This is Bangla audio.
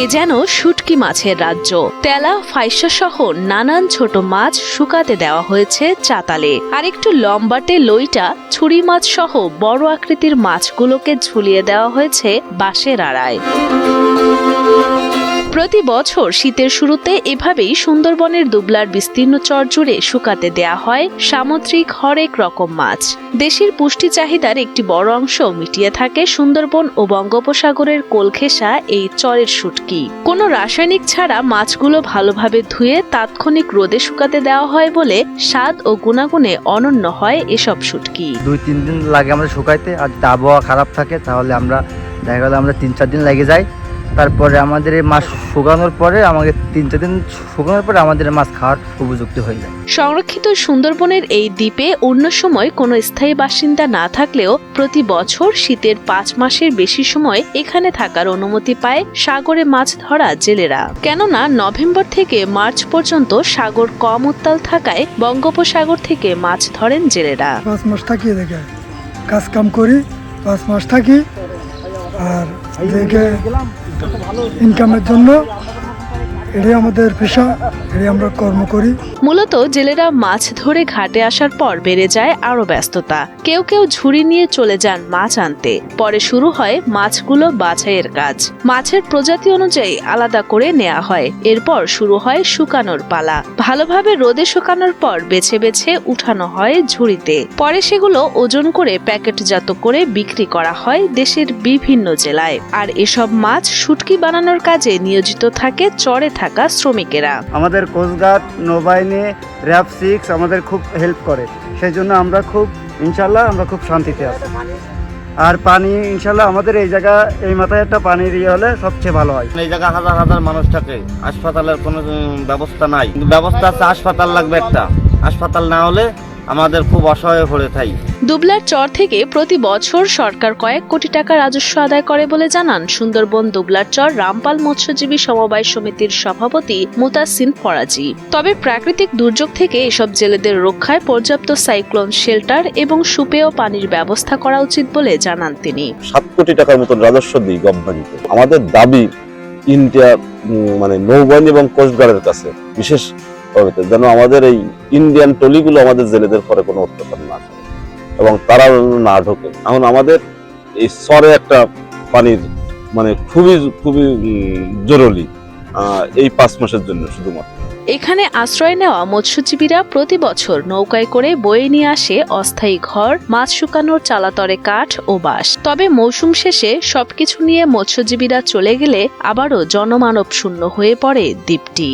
এ যেন শুটকি মাছের রাজ্য। তেলা ফাইসা সহ নানান ছোট মাছ শুকাতে দেওয়া হয়েছে চাতালে। আর একটু লম্বাটে লইটা ছুরি মাছ সহ বড় আকৃতির মাছগুলোকে ঝুলিয়ে দেওয়া হয়েছে বাঁশের আড়ায়। প্রতি বছর শীতের শুরুতে এভাবেই সুন্দরবনের দুবলার বিস্তীর্ণ চর জুড়ে শুকাতে দেয়া হয় সামুদ্রিক হরেক রকম মাছ। দেশের পুষ্টি চাহিদার একটি বড় অংশ মিটিয়ে থাকে সুন্দরবন ও বঙ্গোপসাগরের কোলঘেঁষা এই চরের শুটকি কোনো রাসায়নিক ছাড়া মাছগুলো ভালোভাবে ধুয়ে তাৎক্ষণিক রোদে শুকাতে দেওয়া হয় বলে স্বাদ ও গুণাগুণে অনন্য হয় এসব শুটকি দুই, তিন দিন লাগে আমাদের শুকাইতে, আর আবহাওয়া খারাপ থাকে তাহলে আমরা, দেখা গেলো আমরা তিন, চার দিন লেগে যাই তারপরে আমাদের এই মাছ শুকানোর পরে আমাদের তিন চার দিন শুকানোর পরে আমাদের মাছ খাওয়ার উপযুক্ত হয়ে যায়। সংরক্ষিত সুন্দরবনের এই দ্বীপে অন্য সময় কোনো স্থায়ী বাসিন্দা না থাকলেও প্রতি বছর শীতের পাঁচ মাসের বেশি সময় এখানে থাকার অনুমতি পায় সাগরে মাছ ধরা জেলেরা। কেননা নভেম্বর থেকে মার্চ পর্যন্ত সাগর কম উত্তাল থাকায় বঙ্গোপসাগর থেকে মাছ ধরেন জেলেরা। পাঁচ মাস থাকি দেখে কাজ কাম করি পাঁচ মাস থাকি আর দেখে ইনকামের জন্য এটাই আমাদের পেশা, এটাই আমরা কর্ম করি। মূলত জেলেরা মাছ ধরে ঘাটে আসার পর বেড়ে যায় আরও ব্যস্ততা। কেউ কেউ ঝুড়ি নিয়ে চলে যান মাছ আনতে। পরে শুরু হয় মাছগুলো বাছাইয়ের কাজ। মাছের প্রজাতি অনুযায়ী আলাদা করে নেওয়া হয়। এরপর শুরু হয় শুকানোর পালা। ভালোভাবে রোদে শুকানোর পর বেছে বেছে উঠানো হয় ঝুড়িতে। পরে সেগুলো ওজন করে প্যাকেটজাত করে বিক্রি করা হয় দেশের বিভিন্ন জেলায়। আর এসব মাছ শুটকি বানানোর কাজে নিয়োজিত থাকে চরে থাকা। শ্রমিকেরা। আমাদের কোস্টগার্ড নৌবাহিনী র্যাব সিক্স আমাদের খুব হেল্প করে। সেই জন্য আমরা খুব ইনশাল্লাহ আমরা খুব শান্তিতে আছি। আর পানি ইনশাল্লাহ আমাদের এই জায়গা এই মাথায় একটা পানির ইয়ে হলে সবচেয়ে ভালো হয়। এই জায়গা হাজার হাজার মানুষ থাকে হাসপাতালের কোনো ব্যবস্থা নাই। কিন্তু ব্যবস্থা আছে হাসপাতাল লাগবে একটা। হাসপাতাল না হলে আমাদের খুব অসহায় হয়ে থাই দুবলার চর থেকে প্রতি বছর সরকার কয়েক কোটি টাকা রাজস্ব আদায় করে বলে জানান সুন্দরবন দুবলার চর রামপাল মৎস্যজীবী সমবায় সমিতির সভাপতি মুতাসিন ফরাজি। তবে প্রাকৃতিক দুর্যোগ থেকে এসব জেলেদের রক্ষায় পর্যাপ্ত সাইক্লোন শেল্টার এবং সুপেয় পানির ব্যবস্থা করা উচিত বলে জানান তিনি। সাত কোটি টাকার মতন রাজস্ব দিই গভর্নমেন্টকে আমাদের দাবি ইন্ডিয়া মানে নৌবাহিনী এবং কোস্টগার্ডের কাছে বিশেষ যেন আমাদের এই ইন্ডিয়ান টলিগুলো আমাদের জেলেদের পরে কোনো অত্যাচার না এবং তারা না ঢোকে। এখন আমাদের এই সরে একটা পানির মানে খুবই খুবই জরুরি এই পাঁচ মাসের জন্য শুধুমাত্র। এখানে আশ্রয় নেওয়া মৎস্যজীবীরা প্রতি বছর নৌকায় করে বয়ে নিয়ে আসে অস্থায়ী ঘর, মাছ শুকানোর চালাতরে কাঠ ও বাঁশ। তবে মৌসুম শেষে সবকিছু নিয়ে মৎস্যজীবীরা চলে গেলে আবারও জনমানব শূন্য হয়ে পড়ে দ্বীপটি।